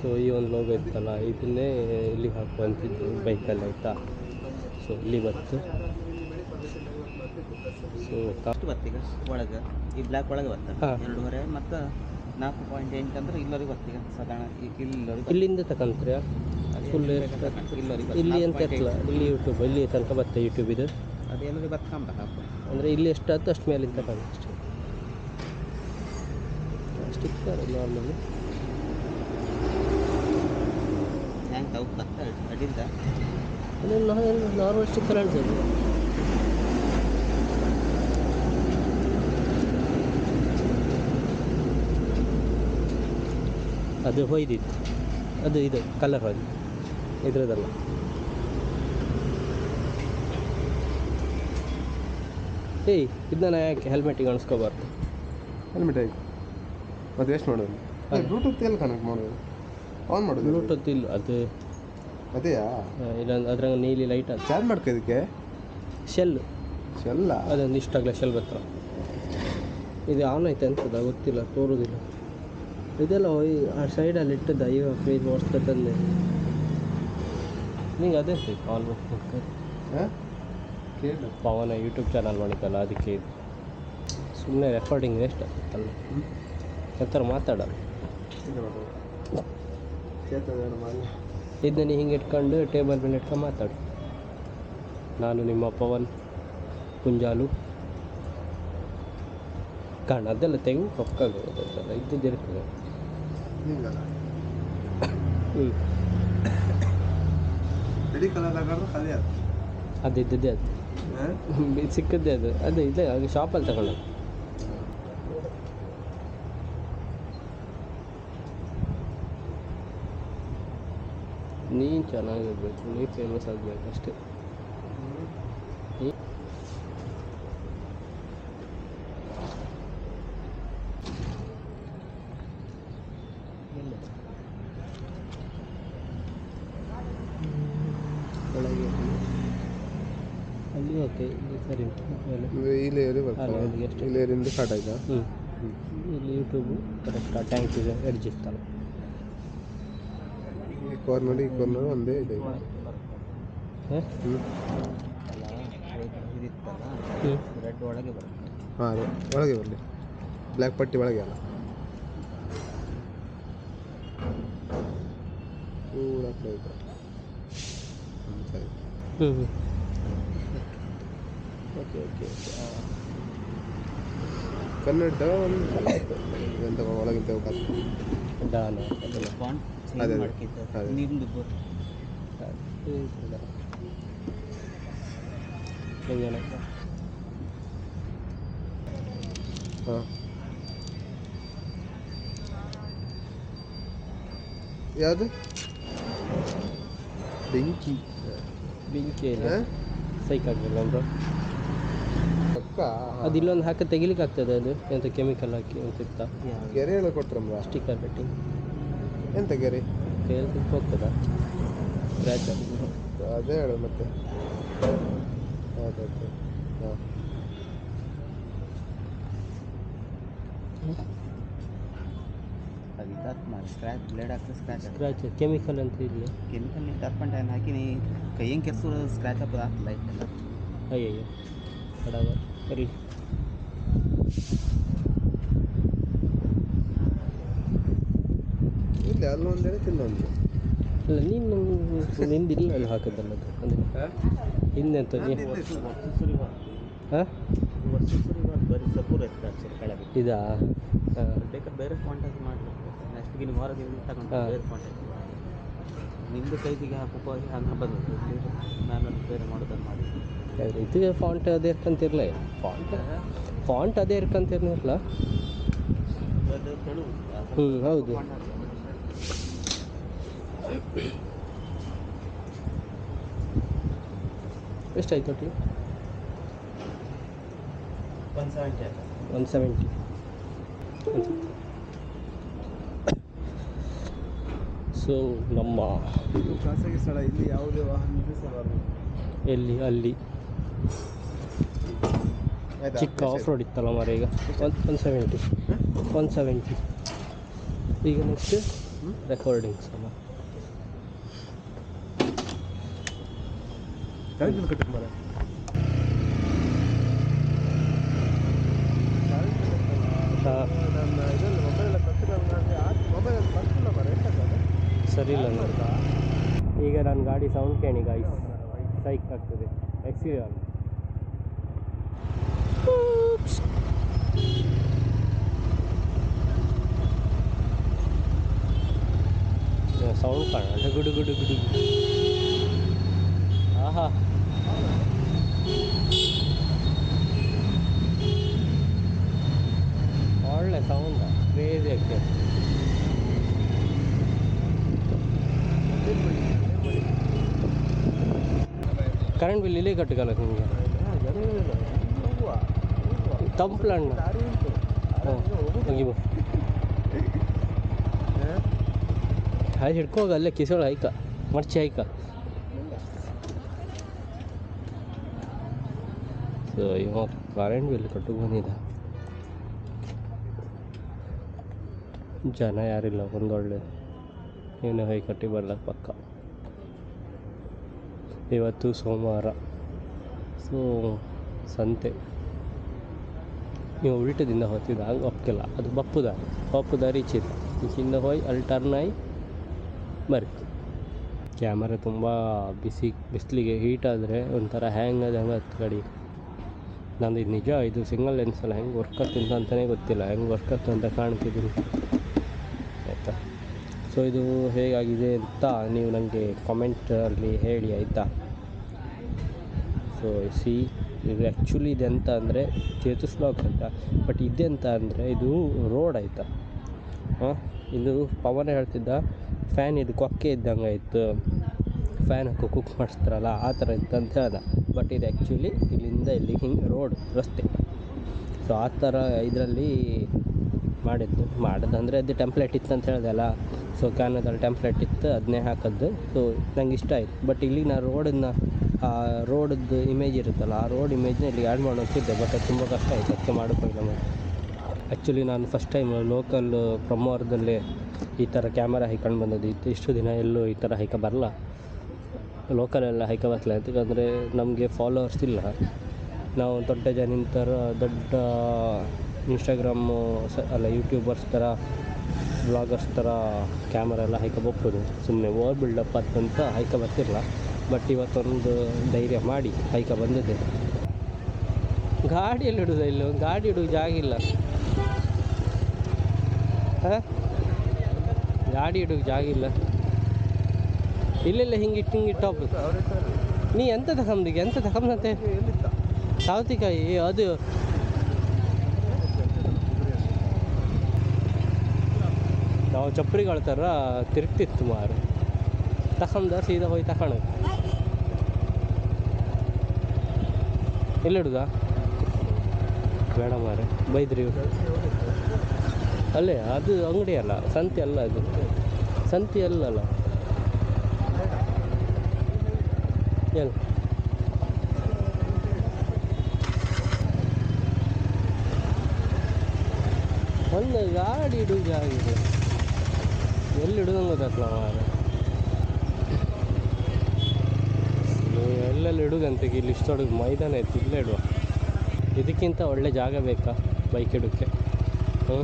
So ಈ ಒಂದು logo ಇತ್ತಲ್ಲ ಇದನ್ನೇ ಇಲ್ಲಿಗೆ ಹಾಕುವಂತಿದ್ದು ಬೈಕಲ್ಲಿ ಆಯಿತಾ? ಸೊ ಇಲ್ಲಿ ಬಂತು. ಸೊ ಕಾಸ್ಟ್ ಬರ್ತೀಗ? ಒಳಗೆ? ಈ ಬ್ಲ್ಯಾಕ್ ಒಳಗೆ ಬರ್ತಾರೆ ಹಾ. ಎರಡೂವರೆ ಮತ್ತು ನಾಲ್ಕು ಪಾಯಿಂಟ್ ಎಂಟು ಅಂದ್ರೆ ಇಲ್ಲರಿಗೆ ಬರ್ತೀಗ? ಸಾಧಾರಣ ಈ ಇಲ್ಲರಿಗೆ ಇಲ್ಲಿಂದ ತಗೊಂತ್ರಿ ಫುಲ್ ಇಲ್ಲಿ ಅಂತ ಇರ್ತಲ್ಲ ಇಲ್ಲಿ ಯೂಟ್ಯೂಬ್ ಇಲ್ಲಿ ತನಕ ಬರ್ತೆ ಯೂಟ್ಯೂಬ್ ಇದು. ಅದೇನಾದ್ರು ಬರ್ಕೊಂಬ ಅಂದರೆ ಇಲ್ಲಿ ಎಷ್ಟು ಆಯ್ತು ಅಷ್ಟು ಮೇಲಿಂದ ತಗೊಂಡು ಅಷ್ಟೇ. ಸ್ಟಿಕ್ಕರ್ ನಾರ್ಮಲಿ ಹೆಂಗೆ ತೌಕ್ ಅಂದರೆ ನಾರ್ಮಲ್ ಸ್ಟಿಕ್ಕರ್ ಅನ್ಸೋದು ಅದು ಹೊಯ್ದಿತ್ತು. ಅದು ಇದು ಕಲರ್ ಹೊಯ್ದು ಇದ್ರದಲ್ಲ ಏಯ್ ಇದನ್ನ ಯಾಕೆ ಹೆಲ್ಮೆಟಿಗೆ ಅಣಿಸ್ಕೋಬಾರ್ದು ಹೆಲ್ಮೆಟ್ ಆಯ್ತು ಅದು ಎಷ್ಟು ಮಾಡೋದು? ಅದೇ. ಬ್ಲೂಟೂತ್ ಎಲ್ಲಿ ಕನೆಕ್ಟ್ ಮಾಡೋದು? ಆನ್ ಮಾಡೋದು? ಬ್ಲೂಟೂತ್ ಇಲ್ಲ ಅದು ಅದೇಯಾ? ಇಲ್ಲೊಂದು ಅದ್ರಾಗ ನೀಲಿ ಲೈಟ್ ಅದು ಚಾರ್ಜ್ ಮಾಡ್ಕೊ ಇದಕ್ಕೆ? ಶೆಲ್ ಶೆಲ್ಲ ಅದೊಂದು ಇಷ್ಟಾಗಲ ಶೆಲ್ ಬರ್ತಾವ ಇದು ಆನ್ ಐತೆ ಅನ್ಸದ ಗೊತ್ತಿಲ್ಲ ತೋರುದಿಲ್ಲ. ಇದೆಲ್ಲ ಆ ಸೈಡಲ್ಲಿ ಇಟ್ಟದ ಅಯ್ಯೋ ಫ್ರೀಜ್ ತಂದೆ. ನಿಂಗೆ ಅದೇ ಆನ್ ಹಾಂ? ಕೇಳು. ಪವನ ಯೂಟ್ಯೂಬ್ ಚಾನಲ್ ಮಾಡಿದ್ದಲ್ಲ ಅದಕ್ಕೆ ಸುಮ್ಮನೆ ರೆಕಾರ್ಡಿಂಗ್ ವೇಸ್ಟ್ ಆಗ್ತಲ್ಲ ಎಂಥರ ಮಾತಾಡಲ್ಲ ಇದನ್ನ ಹಿಂಗೆ ಇಟ್ಕೊಂಡು ಟೇಬಲ್ ಮೇಲೆ ಇಟ್ಕೊಂಡು ಮಾತಾಡು. ನಾನು ನಿಮ್ಮ ಪವನ್ ಕುಂಜಾಲು. ಕಾರಣ ಅದೆಲ್ಲ ತೆಂಗು ಕಪ್ಪಾಗೋದಲ್ಲ ಇದ್ದಿದ್ದಿರ್ತದೆ ಹ್ಞೂ ಬಿಳಿ ಕಲರ್ ಹಾಕಿದ್ರೆ ಅದು. ಇದ್ದದ್ದೇ ಅದು ಸಿಕ್ಕದ್ದೇ ಅದು. ಅದೇ ಇಲ್ಲೇ ಶಾಪಲ್ಲಿ ತಗೊಂಡು ನೀನು ಚೆನ್ನಾಗಿರ್ಬೇಕು ನೀ ಫೇಮಸ್ ಆಗಬೇಕು ಅಷ್ಟೇ. ಅಲ್ಲಿ ಓಕೆ ಇಲ್ಲಿ ಸರಿ ಅಲ್ಲ, ಬರ್ತದೆ ಲೇಯರಿಂದ ಸ್ಟಾರ್ಟ್ ಆಯ್ತಾ? ಹ್ಞೂ ಇಲ್ಲಿ ಯೂಟ್ಯೂಬು ಕರೆಕ್ಟ್ ಟ್ಯಾಂಕ್ ಇದೆ ಎಡ್ಜ್ ಇರ್ತಲ್ಲ ಈ ಕಾರ್ನರ್ ಈ ಕಾರ್ನರ್ ಒಂದೇ ಇದೆ ರೆಡ್ ಒಳಗೆ ಬರುತ್ತೆ ಹಾಂ ಒಳಗೆ ಬರಲಿ ಬ್ಲ್ಯಾಕ್ ಪಟ್ಟಿ ಒಳಗೆ ಅಲ್ಲ. ಕಡೆ ಸರಿ ಹ್ಞೂ ಹ್ಞೂ ಓಕೆ ಓಕೆ ಓಕೆ ಕನ್ನಡ ಒಂದು ಎಂತ ಒಳಗಿಂತ ಅದೆಲ್ಲ ಫಾಂಟ್ ಅದೇ, ಚೇಂಜ್ ಅದೇ. ಮಾಡ್ಕಿದ್ದ. ಅದೇ. ನಿಮ್ದು ಹಾಂ. ಯಾವುದು? ಬೆಂಕಿ. ಬೆಂಕಿ ಹಾಂ? ಸೈಕ್ ಆಗಲಿಲ್ಲ ಬ್ರೋ ಪಕ್ಕ? ಅದು ಇಲ್ಲೊಂದು ಹಾಕಿ ತೆಗಿಲಿಕ್ಕೆ ಆಗ್ತದೆ ಅದು. ಎಂತ ಕೆಮಿಕಲ್ ಹಾಕಿ ಅಂತ ಇತ್ತ? ಗೆರೆ ಎಲ್ಲ ಕೊಟ್ರಮ್ಮ ಸ್ಟಿಕ್ಕರ್ ಕಟ್ಟಿಂಗ್ ಎಂತ ಗೆರೆ ಕೈಯಲ್ಲಿ ತುಪ್ಪ ಹೋಗ್ತದ? ಸ್ಕ್ರ್ಯಾಚ್ ಅದೇ ಹೇಳು ಮತ್ತೆ. ಅದೇ ಅದೇ. ಹಾಂ ಅದು ಇದಾತ್ ಮಾಡಿ. ಸ್ಕ್ರ್ಯಾಚ್ ಬ್ಲೇಡ್ ಹಾಕಿದ್ರೆ ಸ್ಕ್ರ್ಯಾಚ್ ಆಗುತ್ತೆ. ಸ್ಕ್ರ್ಯಾಚ್ ಕೆಮಿಕಲ್ ಅಂತ ಇಲ್ಲಿ ಕೆಮಿಕಲ್ ನೀರು ಟರ್ಪಂಟ್ ಏನು ಹಾಕಿ ನೀ ಕೈ ಹೆಂಗೆ ಕೆರ್ಸು ಸ್ಕ್ರ್ಯಾಚ್ ಹಾಕೋದು ಆಗ್ತದೆ ಲೈಟ್ ಎಲ್ಲ. ಅಯ್ಯಯ್ಯೋ ಬಡವ. ಇರಲಿ. ಇಲ್ಲಿ ತಿನ್ನೊಂದು ಅಲ್ಲ ನೀನು ನಿಂದಿಲ್ಲ ಅಲ್ಲಿ ಹಾಕಿದ್ದಲ್ಲ ಅದು ಅಂದರೆ ಹಿಂದೆಂತ ನೀ? ಹಾಂ? ಇದಾ? ಬೇಕಾದ್ರೆ ಬೇರೆ ಫಾಂಟ್ ಹಾಕಿ ಮಾಡಲಿಕ್ಕೆ ನೆಕ್ಸ್ಟ್ ಗಿನ ವಾರದಿಂದ ತಗೊಂಡು. ಬೇರೆ ಫಾಂಟ್ ನಿಂದು ನಿಮ್ಮದು ಕೈದಿಗೆ ಹಾಕುವ ಹಂಗೆ ಬಂದದ್ದು. ನಾನು ಬೇರೆ ಮಾಡೋದನ್ನು ಮಾಡಿ ಇದು ಫಾಂಟ್ ಅದೇ ಇರ್ಕಂತಿರ್ಲ ಫಾಂಟ್ ಫಾಂಟ್ ಅದೇ ತೆಳು ಹ್ಞೂ ಹೌದು. ಎಷ್ಟಾಯ್ತು ಒಟ್ಟಿಗೆ ಒನ್ ಸೆವೆಂಟಿ ಆಯ್ತು. ಒನ್ ಸೆವೆಂಟಿ ಸೊ ನಮ್ಮ ಇದು ಖಾಸಗಿ ಸ್ಥಳ ಇಲ್ಲಿ ಯಾವುದೇ ವಾಹನ ನಿಲ್ಲಿಸಬಾರದು ಎಲ್ಲಿ? ಅಲ್ಲಿ. ಚಿಕ್ಕ ಆಫ್ ರೋಡ್ ಇತ್ತಲ್ಲ ಮರ ಈಗ. One one seventy one seventy ಈಗ ನೆಕ್ಸ್ಟ್ ರೆಕಾರ್ಡಿಂಗ್ಸ್ ಅಲ್ಲ ಹಾಂ ಸರಿ ಇಲ್ಲ ಈಗ ನನ್ನ ಗಾಡಿ ಸೌಂಡ್ ಕೇಳಿ ಗಾಯ್ಸ್ ಸೈಕ್ ಆಗ್ತದೆ. ಎಕ್ಸಿರಿಯಲ್ ಸೌಂಡ್ ಕಾಣ ಗುಡು ಗುಡು ಗುಡು ಗುಡು ಆಹಾ ಒಳ್ಳೆ ಸೌಂಡ್ ಕ್ರೇಜಿ ಆಗ್ತದೆ ಕರೆಂಟ್ ಬಿಲ್ ಇಲ್ಲೇ ಕಟ್ಟಗಲ್ಲ ನಿಮಗೆ ತಂಪ್ಲಣ್ಣ ಹೋಗಿ ಹಾಯ್ ಹಿಡ್ಕೋಗ ಅಲ್ಲೇ ಕಿಸೋಳ ಹೈಕ ಮರ್ಚಿ ಐಕ. ಸೊ ಇವ ಕರೆಂಟ್ ಬಿಲ್ ಕಟ್ಟು ಬಂದಿದ್ದ ಜನ ಯಾರಿಲ್ಲ, ಒಂದೊಳ್ಳೆ ಏನು ಹೈ ಕಟ್ಟಿ ಬರಲ್ಲ ಪಕ್ಕ. ಇವತ್ತು ಸೋಮವಾರ. ಸೊ ಸಂತೆ. ನೀವು ಉಲ್ಟದಿಂದ ಹೋಗ್ತಿದ್ದ ಹಂಗೆ ಒಪ್ಕಿಲ್ಲ ಅದು ಬಪ್ಪು ದಾರಿ ಬಪ್ಪು ದಾರಿ ಚಿನ್ನ ಹೋಗಿ ಅಲ್ಲಿ ಟರ್ನ್ ಆಗಿ ಬರ್ರಿ ಕ್ಯಾಮರ ತುಂಬ ಬಿಸಿ ಬಿಸಿಲಿಗೆ ಹೀಟ್ ಆದರೆ ಒಂಥರ ಹ್ಯಾಂಗ್ ಆದಂಗೆ ಹತ್ತು ಗಾಡಿ. ನಂದು ಇದು ನಿಜ, ಇದು ಸಿಂಗಲ್ ಲೆನ್ಸ್ ಅಲ್ಲ, ಹೆಂಗೆ ವರ್ಕ್ ಆಗ್ತಿಂತ ಅಂತಲೇ ಗೊತ್ತಿಲ್ಲ, ಹೆಂಗೆ ವರ್ಕ್ ಆಗ್ತದೆ ಅಂತ ಕಾಣ್ತಿದ್ದೀನಿ. ಆಯಿತಾ? ಸೊ ಇದು ಹೇಗಾಗಿದೆ ಅಂತ ನೀವು ನನಗೆ ಕಾಮೆಂಟಲ್ಲಿ ಹೇಳಿ, ಆಯಿತಾ? ಸೊ ಸಿ ಇದು ಆ್ಯಕ್ಚುಲಿ ಇದೆ ಅಂತ ಅಂದರೆ ಚೇತುಸ್ ಬ್ಲಾಕ್ ಆಯಿತಾ ಬಟ್ ಇದೆ ಅಂತ ಅಂದರೆ ಇದು ರೋಡ್ ಆಯಿತಾ? ಹಾಂ? ಇದು ಪವನ್ ಹೇಳ್ತಿದ್ದ ಫ್ಯಾನ್ ಇದು ಕೊಕ್ಕೆ ಇದ್ದಂಗೆ ಇತ್ತು ಫ್ಯಾನ್ ಹಾಕಿ ಕುಕ್ ಮಾಡಿಸ್ತಾರಲ್ಲ, ಆ ಥರ ಇತ್ತು ಅಂತ ಹೇಳ್ದ. ಬಟ್ ಇದು ಆ್ಯಕ್ಚುಲಿ ಇಲ್ಲಿಂದ ಇಲ್ಲಿ ಹಿಂಗೆ ರೋಡ್ ರಸ್ತೆ. ಸೊ ಆ ಥರ ಇದರಲ್ಲಿ ಮಾಡಿದ್ದು. ಮಾಡೋದಂದರೆ ಅದು ಟೆಂಪ್ಲೇಟ್ ಇತ್ತು ಅಂತ ಹೇಳಿದೆ ಅಲ್ಲ. ಸೊ ಕ್ಯಾನದಲ್ಲಿ ಟೆಂಪ್ಲೇಟ್ ಇತ್ತು ಅದನ್ನೇ ಹಾಕೋದು ಸೊ ನಂಗೆ ಇಷ್ಟ ಆಯಿತು. ಬಟ್ ಇಲ್ಲಿ ನಾನು ರೋಡನ್ನು ಆ ರೋಡದ್ದು ಇಮೇಜ್ ಇರುತ್ತಲ್ಲ, ಆ ರೋಡ್ ಇಮೇಜ್ನ ಇಲ್ಲಿ ಆ್ಯಡ್ ಮಾಡೋಕ್ಕಿದ್ದೆ ಬಟ್ ಅದು ತುಂಬ ಕಷ್ಟ ಆಯಿತು. ಅದಕ್ಕೆ ಮಾಡೋಕ್ಕಾಗಲ್ಲ ಆ್ಯಕ್ಚುಲಿ ನಾನು ಫಸ್ಟ್ ಟೈಮ್ ಲೋಕಲ್ ಬ್ರಹ್ಮಾವರದಲ್ಲೇ ಈ ಥರ ಕ್ಯಾಮರ ಹೈಕೊಂಡು ಬಂದದ್ದು. ಇತ್ತು ಇಷ್ಟು ದಿನ ಎಲ್ಲೂ ಈ ಥರ ಹೈಕ ಬರಲ್ಲ. ಲೋಕಲೆಲ್ಲ ಹೈಕ ಬರ್ತಲ್ಲ ಯಾಕಂದರೆ ನಮಗೆ ಫಾಲೋವರ್ಸ್ ಇಲ್ಲ. ನಾವು ದೊಡ್ಡ ಜನ ಥರ ದೊಡ್ಡ ಇನ್ಸ್ಟಾಗ್ರಾಮು ಸ, ಅಲ್ಲ ಯೂಟ್ಯೂಬರ್ಸ್ ಥರ ಬ್ಲಾಗರ್ಸ್ ಥರ ಕ್ಯಾಮರ ಎಲ್ಲ ಹೈಕ ಸುಮ್ಮನೆ ಓವರ್ ಬಿಲ್ಡಪ್ ಅಂತ ಹೈಕ ಬರ್ತಿರಲ್ಲ. ಬಟ್ ಇವತ್ತೊಂದು ಧೈರ್ಯ ಮಾಡಿ ಹೈಕ ಬಂದಿದ್ದೆ. ಗಾಡಿಯಲ್ಲಿ ಇಡೋದು ಇಲ್ಲಿ? ಗಾಡಿ ಇಡೋ ಜಾಗ ಇಲ್ಲ. ಗಾಡಿ ಇಡೋಕೆ ಜಾಗ ಇಲ್ಲ. ಇಲ್ಲೆಲ್ಲ ಹಿಂಗೆ ಇಟ್ಟು ಹಿಂಗೆ ಇಟ್ಟು ನೀ ಎಂತ ತಗೊಂಬಿ ಎಂತ ತಗೊಂಬಂತೆ ಸೌತಿಕಾಯಿ ಅದು. ನಾವು ಚಪ್ಪರಿಗಳ ಥರ ತಿರುಗ್ತಿತ್ತು ಮಾರು. ತಗೊಂಡ ಸೀದಾ ಹೋಗಿ ತಗೊಳಕ್ ಎಲ್ಲಿಡುದ? ಬೇಡ ಮಾರೆ, ಬೈದ್ರಿ. ಅಲ್ಲೇ, ಅದು ಅಂಗಡಿ ಅಲ್ಲ, ಸಂತೆ ಅಲ್ಲ ಅದು ಸಂತೆ ಅಲ್ಲಲ್ಲ ಎಲ್ಲಿ ಒಂದು ಗಾಡಿ ಇಡು ಜಾಗ ಇದೆ ಎಲ್ಲಿ ಇಡುದಂಗೆ ಗೊತ್ತಾಗ್ಲ ಎಲ್ಲೆಲ್ಲಿ ಇಡುಗಂತೆ ಇಲ್ಲಿ ಹೊಡೆದು ಮೈದಾನ ಐತಿ, ಇಲ್ಲೇ ಇಡುವ. ಇದಕ್ಕಿಂತ ಒಳ್ಳೆ ಜಾಗ ಬೇಕಾ ಬೈಕ್ ಇಡೋಕ್ಕೆ? ಹ್ಞೂ